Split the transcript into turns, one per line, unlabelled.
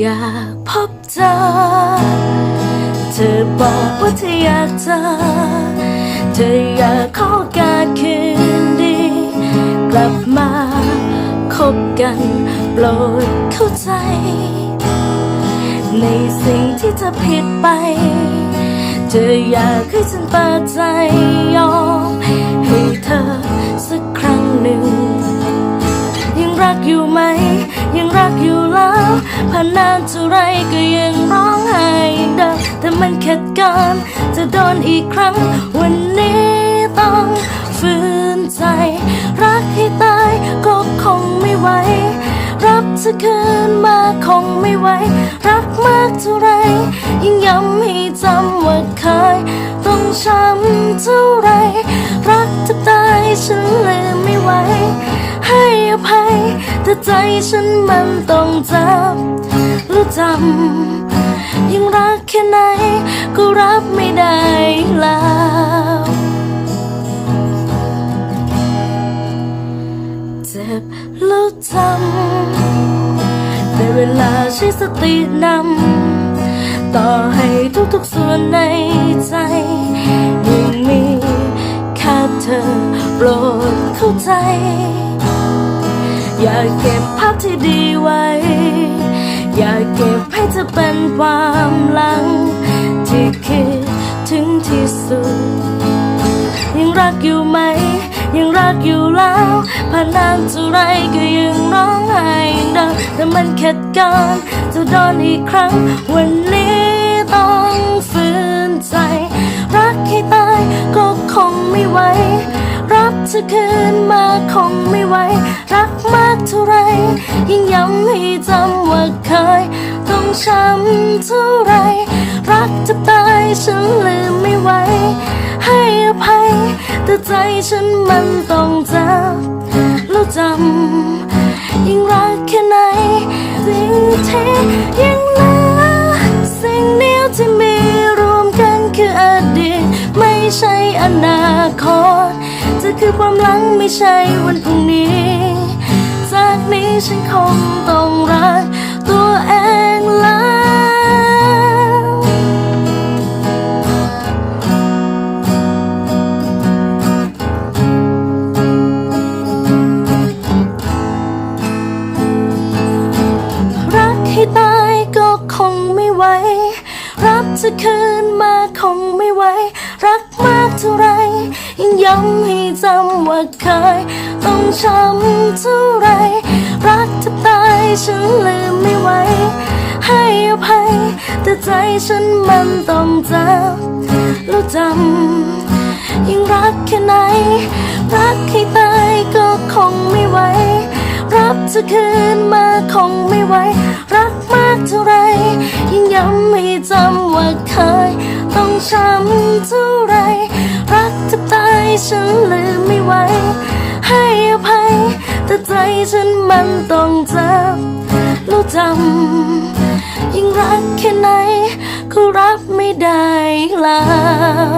อยากพบเธอ เธอบอกว่าเธออยากเจอ เธออยากขอโอกาสคืนดี กลับมาคบกันโปรดเข้าใจ ในสิ่งที่เธอผิดไป เธออยากให้ฉันเปิดใจยอม ผ่านนานเท่าไรก็ยังร้องไห้ดิมแต่มันเข็ดกันจะโดนอีกครั้ง วันนี้ต้องฝืนใจ รักให้ตายก็คงไม่ไหว รับเธอคืนมาคงไม่ไหว รักมากเท่าไร ยิ่งย้ำให้จำว่าเคยต้องช้ำเท่าไร รักจะตายฉันลืมไม่ไหวให้อภัยแต่ใจฉันมันต้องจับ รู้จำยังรักแค่ไหนก็รับไม่ได้แล้วเจ็บแล้วจำแต่เวลาใช้สตินำต่อให้ทุกๆส่วนในใจยังมีแค่เธอโปรดเข้าใจ อย่าเก็บภาพที่ดีไว้ ให้เธอเป็นความหลัง ที่คิดถึงที่สุด ยังรักอยู่ไหม ยังรักอยู่แล้วผ่านนานเท่าไรก็ยังร้องไห้เดิมแต่มันเข็ดกันจะโดนอีกครั้ง วันนี้ต้องฝืนใจ รักให้ตายก็คงไม่ไหวรับเธอคืนมาคงไม่ไหวรักมากเท่าไรยิ่งย้ำ เท่าไร รักจะตายฉันลืมไม่ไหว ให้อภัย แต่ใจฉันมันต้องจับแล้วจำยิ่งรักแค่ไหนสิ่งที่ยังเหลือสิ่งเดียวที่มีรวมกันคืออดีตไม่ใช่อนาคตจะคือความหลังไม่ใช่วันพรุ่งนี้ จากนี้ฉันคงต้อง ไหว รับจะคืนมาคงไม่ไหว รักมากเท่าไรยิ่งย้ำให้จำว่าเคย ต้องช้ำเท่าไร รักจะตายฉันลืมไม่ไหว ให้อภัย แต่ใจฉันมันต้องจับแล้วจำยิ่งรักแค่ไหน รักให้ตายก็คงไม่ไหว จะคืนมาคงไม่ไหว รักมากเท่าไร ยิ่งย้ำให้จำว่าเคย ต้องช้ำเท่าไร รักจะตายฉันลืมไม่ไหว ให้อภัย แต่ใจฉันมันต้องจับแล้วจำยิ่งรักแค่ไหนก็รับไม่ได้แล้ว